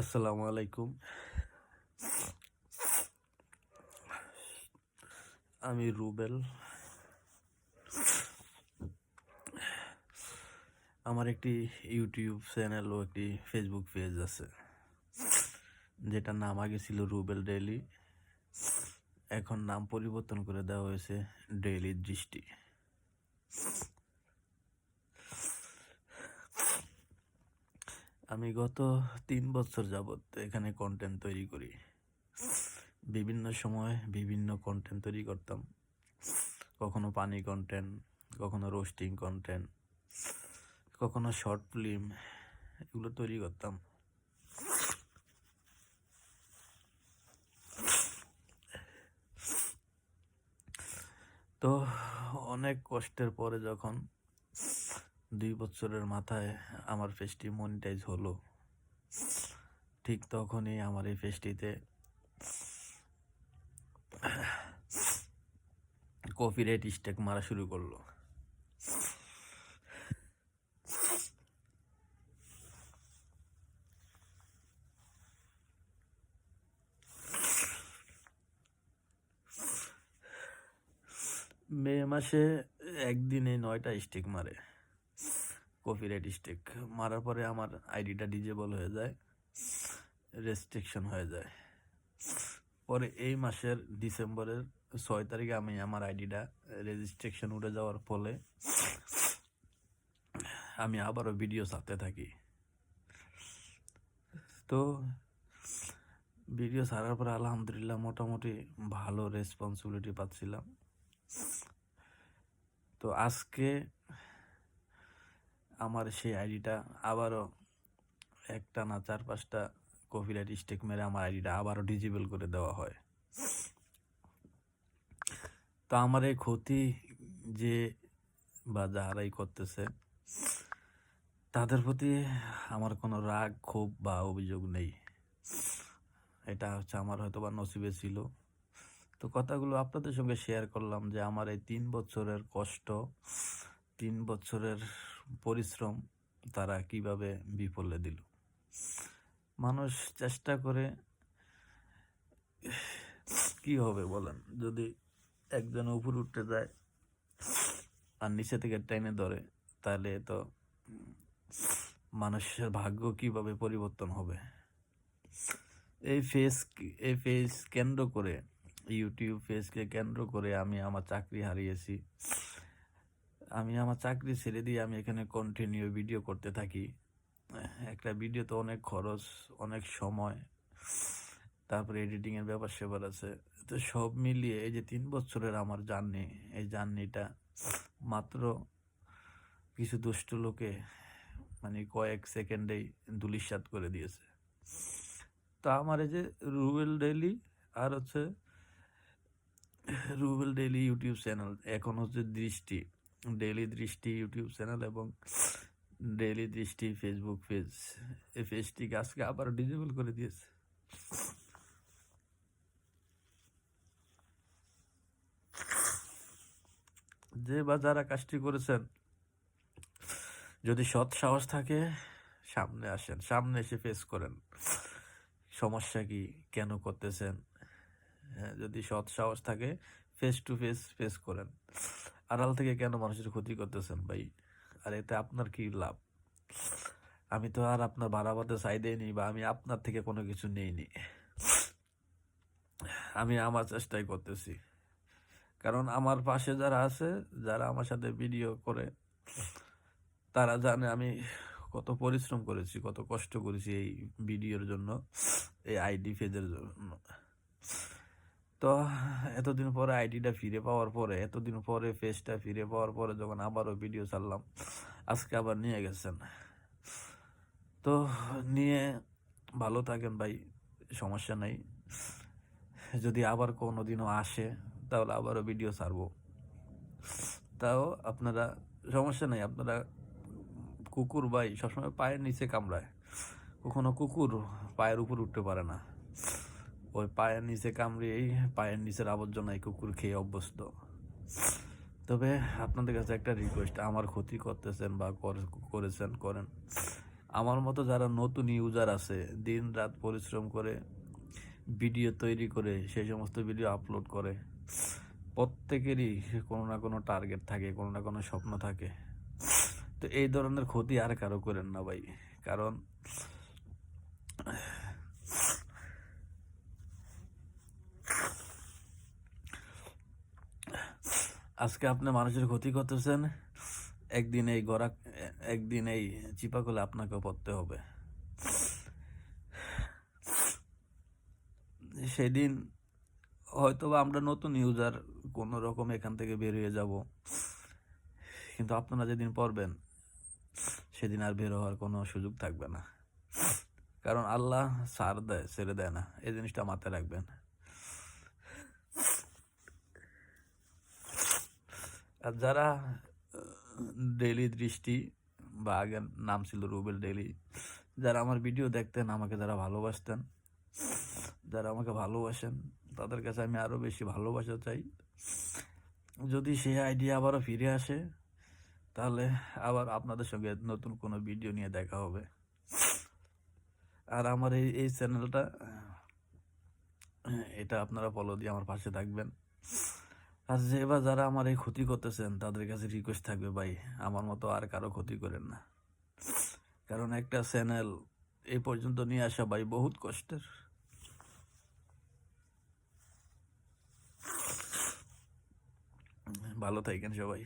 আসসালামু আলাইকুম। আমি রুবেল। আমার একটি ইউটিউব চ্যানেল ও একটি ফেসবুক পেজ আছে, যেটার নাম আগে ছিল রুবেল ডেইলি। এখন নাম পরিবর্তন করে দেওয়া হয়েছে ডেইলি দৃষ্টি। আমি গত তিন বছর যাবৎ এখানে কন্টেন্ট তৈরি করি। বিভিন্ন সময় বিভিন্ন কন্টেন্ট তৈরি করতাম। কখনো পানি কন্টেন্ট কখনো রোস্টিং কন্টেন্ট কখনো শর্ট ফিল্ম এগুলো তৈরি করতাম। তো অনেক কষ্টের পরে যখন দুই বছরের মাথায় আমার পেজটি মনিটাইজ হলো। ঠিক তখনই আমার এই পেজটিতে কপিরাইট স্টেক মারা শুরু করল। মে মাসে একদিনে নয়টা স্টিক মারে। Copyright strike. মারার পরে আমার আইডিটা ডিজেবল হয়ে যায়, রেস্ট্রিকশন হয়ে যায়। পরে এই মাসের ডিসেম্বরের ছয় তারিখে আমি আমার আইডিটা রেজিস্ট্রেশন উঠে যাওয়ার ফলে আমি আবারও ভিডিও ছাড়তে থাকি। তো ভিডিও ছাড়ার পরে আলহামদুলিল্লাহ মোটামুটি ভালো রেসপন্সিবিলিটি পাচ্ছিলাম। তো আজকে আমার সেই আইডিটা আবারও একটা না চার পাঁচটা কপিরাইট স্টেক মেরে আমার আইডিটা আবারও ডিজেবল করে দেওয়া হয়। তো আমার এই ক্ষতি যে বা যারাই করতেছে, তাদের প্রতি আমার কোনো রাগ, ক্ষোভ বা অভিযোগ নেই। এটা হচ্ছে আমার হয়তো বা নসিবে ছিল। তো কথাগুলো আপনাদের সঙ্গে শেয়ার করলাম যে আমার এই তিন বছরের কষ্ট, তিন বছরের পরিশ্রম তারা কীভাবে বিফলে দিল? মানুষ চেষ্টা করে, কি হবে বলেন? যদি একজন উপর উঠতে যায় আর নিচে থেকে টেনে ধরে, তাহলে তো মানুষের ভাগ্য কীভাবে পরিবর্তন হবে? এই ফেস এই ফেস কেন্দ্র করে ইউটিউব ফেসকে কেন্দ্র করে আমি আমার চাকরি হারিয়েছি। আমি আমার চাকরি ছেড়ে দিয়ে আমি এখানে কন্টিনিউ ভিডিও করতে থাকি। একটা ভিডিও তো অনেক খরচ, অনেক সময়, তারপরে এডিটিংয়ের ব্যাপার সেবার আছে। তো সব মিলিয়ে এই যে তিন বছরের আমার জার্নি এই জার্নিটা মাত্র কিছু দুষ্ট লোকে মানে কয়েক সেকেন্ডেই দুলিশাত করে দিয়েছে। তো আমার এই যে রুবেল ডেলি আর হচ্ছে রুবেল ডেইলি ইউটিউব চ্যানেল, এখন হচ্ছে Drishti. Daily Drishti YouTube channel এবং ডেইলি দৃষ্টি ফেসবুক পেজ এই পেজটিকে আজকে আবার ডিজেবল করে দিয়েছে। যে বা যারা কাজটি করেছেন, যদি সৎ সাহস থাকে, সামনে আসেন, সামনে এসে ফেস করেন। সমস্যা কি? কেন করতেছেন? হ্যাঁ যদি সৎ সাহস থাকে ফেস টু ফেস ফেস করেন। আড়াল থেকে কেন মানুষের ক্ষতি করতেছেন ভাই? আর এতে আপনার কি লাভ? আমি তো আর আপনার বাড়াবাতে চাইদেই নি বা আমি আপনার থেকে কোনো কিছু নেইনি। আমি আমার চেষ্টাই করতেছি। কারণ আমার পাশে যারা আছে, যারা আমার সাথে ভিডিও করে, তারা জানে আমি কত পরিশ্রম করেছি, কত কষ্ট করেছি এই ভিডিওর জন্য, এই আইডি ফেজের জন্য। তো এতদিন পরে আইডিটা ফিরে পাওয়ার পরে, এতদিন পরে ফেসটা ফিরে পাওয়ার পরে যখন আবারও ভিডিও ছাড়লাম, আজকে আবার নিয়ে গেছেন। তো নিয়ে ভালো থাকেন ভাই, সমস্যা নেই। যদি আবার কোনো দিনও আসে, তাহলে আবারও ভিডিও ছাড়বো। তাও আপনারা, সমস্যা নেই, আপনারা কুকুর ভাই সবসময় পায়ের নিচে কামড়ায়। কখনো কুকুর পায়ের উপর উঠতে পারে না। ওই পায়ের নিচে কামড়িয়েই পায়ের নিচের আবর্জনায় কুকুর খেয়ে অভ্যস্ত। তবে আপনাদের কাছে একটা রিকোয়েস্ট আমার ক্ষতি করতেছেন বা করেছেন, করেন। আমার মতো যারা নতুন ইউজার আছে, দিন রাত পরিশ্রম করে ভিডিও তৈরি করে সেই সমস্ত ভিডিও আপলোড করে, প্রত্যেকেরই কোনো না কোনো টার্গেট থাকে, কোনো না কোনো স্বপ্ন থাকে। তো এই ধরনের ক্ষতি আর কারও করেন না ভাই। কারণ আজকে আপনি মানুষের ক্ষতি করতেছেন, একদিন এই গড়া, একদিন এই চিপা করলে আপনাকেও পড়তে হবে। সেদিন হয়তো বা আমরা নতুন ইউজার কোনো রকম এখান থেকে বেরিয়ে যাব। কিন্তু আপনারা যেদিন পড়বেন, সেদিন আর বের হওয়ার কোনো সুযোগ থাকবে না। কারণ আল্লাহ সার দেয়, ছেড়ে দেয় না। এই জিনিসটা মাথায় রাখবেন। আর যারা ডেলি দৃষ্টি বা আগের নাম ছিল রুবেল ডেলি যারা আমার ভিডিও দেখতেন, আমাকে যারা ভালোবাসতেন, যারা আমাকে ভালোবাসেন, তাদের কাছে আমি আরও বেশি ভালোবাসা চাই। যদি সেই আইডিয়া আবারও ফিরে আসে, তাহলে আবার আপনাদের সঙ্গে নতুন কোনো ভিডিও নিয়ে দেখা হবে। আর আমার এই এই চ্যানেলটা এটা আপনারা ফলো দিয়ে আমার পাশে থাকবেন। আর যে এবার যারা আমার এই ক্ষতি করতেছেন, তাদের কাছে রিকোয়েস্ট থাকবে ভাই, আমার মতো আর কারও ক্ষতি করেন না। কারণ একটা চ্যানেল এই পর্যন্ত নিয়ে আসা ভাই বহুত কষ্টের। ভালো থাকেন সবাই।